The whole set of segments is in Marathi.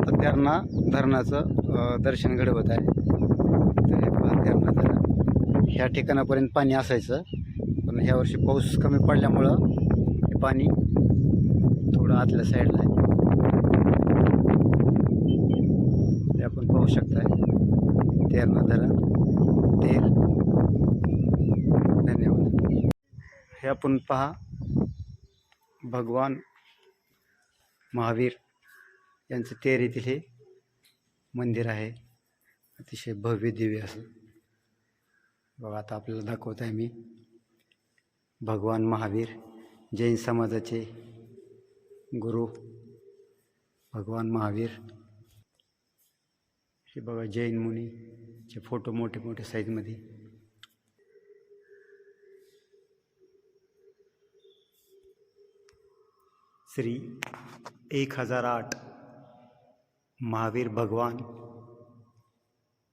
आता त्यांना धरणाचं दर्शन घडवत आहे. तर त्यांना जरा धरण ह्या ठिकाणापर्यंत पाणी असायचं. पण ह्या वर्षी पाऊस कमी पडल्यामुळं हे पाणी थोडं आतल्या साईडला आहे. हे आपण पाहू शकताय. तेरणा धरण तेर धन्यवाद. हे आपण पहा भगवान महावीर. यांचं तेरेतील हे मंदिर आहे. अतिशय भव्य दिव्य असं. बघा आता आपल्याला दाखवत आहे मी. भगवान महावीर जैन समाजाचे गुरु भगवान महावीर. हे बघा जैन मुनीचे फोटो मोठे मोठे साईजमध्ये श्री एक हजार आठ. महावीर भगवान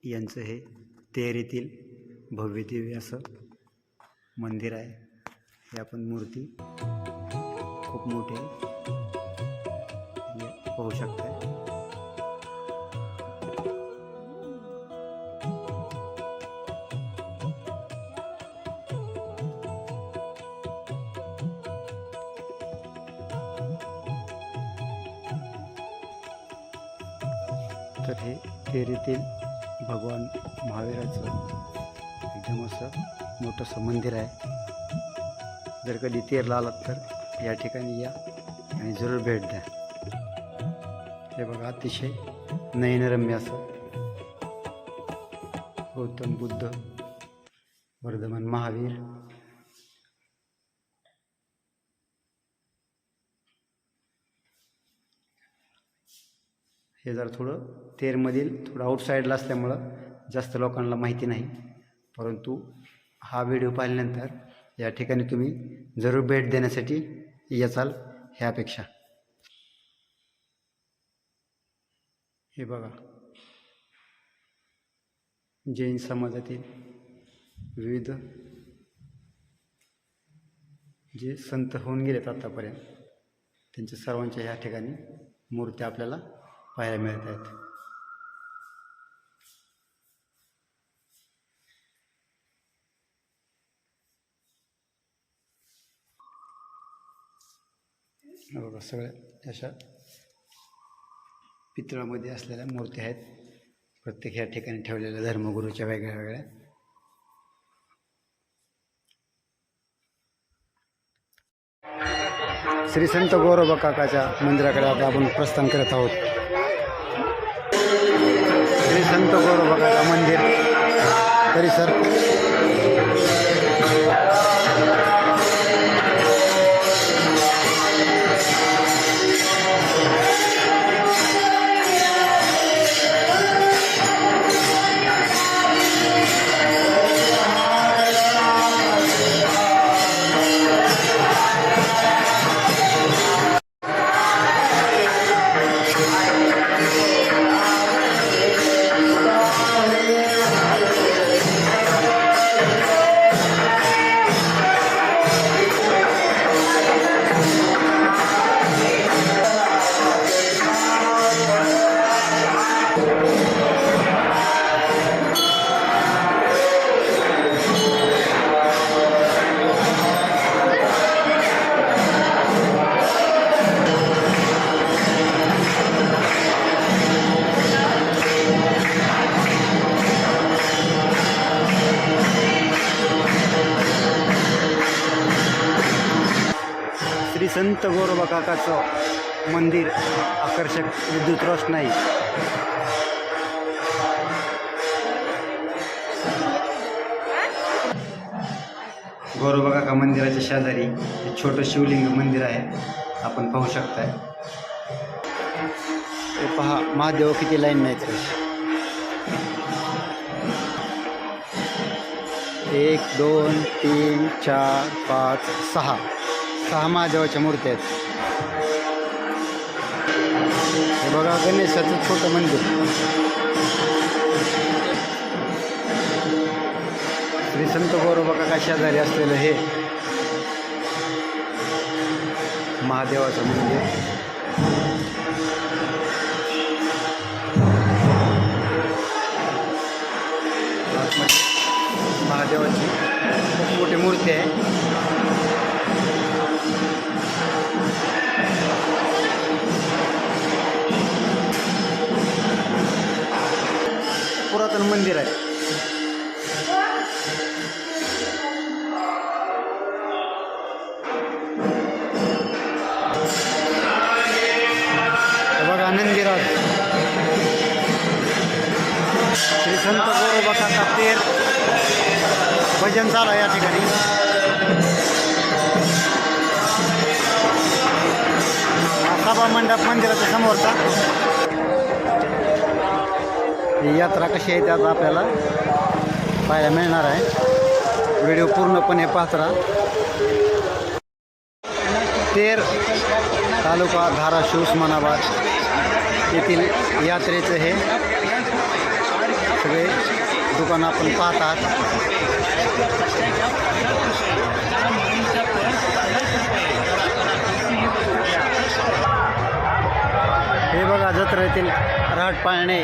यांचं हे तेरीतील येथील भव्य दिव्य असं मंदिर आहे. हे आपण मूर्ती खूप मोठी पाहू शकताय. तर हे तेरीतील भगवान महावीराचं एकदम असं मोठंसं मंदिर आहे. जर कधी तेरला आलात तर या ठिकाणी या आणि जरूर भेट द्या. हे बघा अतिशय नयनरम्य असं गौतम बुद्ध वर्धमान महावीर हे जरा थोडं तेरमधील थोडं आउटसाईडला असल्यामुळं जास्त लोकांना माहिती नाही. परंतु हा व्हिडिओ पाहिल्यानंतर या ठिकाणी तुम्ही जरूर भेट देण्यासाठी याचाल ह्या अपेक्षा. हे बघा. जैन समाजातील विविध जे संत होऊन गेलेत आत्तापर्यंत त्यांच्या सर्वांच्या ह्या ठिकाणी मूर्त्या आपल्याला पाहायला मिळत आहेत. बघा सगळ्या अशा पितळामध्ये असलेल्या मूर्ती आहेत. प्रत्येक ह्या ठिकाणी ठेवलेल्या धर्मगुरूच्या वेगळ्या वेगळ्या. श्री संत गौरव काकाच्या मंदिराकडे आता आपण प्रस्थान करत आहोत. संत गौरव मंदिर. परिसर संत गोरोबा काकाचं मंदिर आकर्षक विद्युत रोषणाई. गोरोबा काका मंदिराच्या शेजारी हे छोटं शिवलिंग मंदिर आहे आपण पाहू शकताय. ते पहा महादेव किती लाईन नाही एक दोन तीन चार पाच सहा. सहा महादेवाच्या मूर्त्या आहेत. हे बघा गणेशाचं छोटं मंदिर. श्री संत गोरोबा शेजारी असलेलं हे महादेवाचं मंदिर. महादेवाची खूप मोठी मूर्ती आहे. पुरातन मंदिर आहे. बघा नंदीराज श्री संत गोरोबाचा तेर भजन झाला आहे या ठिकाणी. सभा मंडप मंदिराच्या समोरचा. ही यात्रा कशी आहे त्यात आपल्याला पाहायला मिळणार आहे. व्हिडिओ पूर्णपणे पाचरा तेर तालुका धाराशिव उस्मानाबाद येथील यात्रेचं हे सगळे दुकानं आपण पाहतात हे बघा जत्रेतील राहट पाळणे.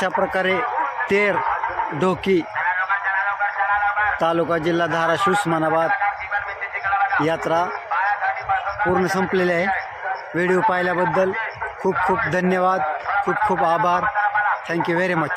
अशा प्रकारे तेर ढोकी तालुका जिल्हा धाराशिव उस्मानाबाद यात्रा पूर्ण संपलेली आहे. व्हिडिओ पाहिल्याबद्दल खूप खूप धन्यवाद. खूप खूप आभार. Thank you very much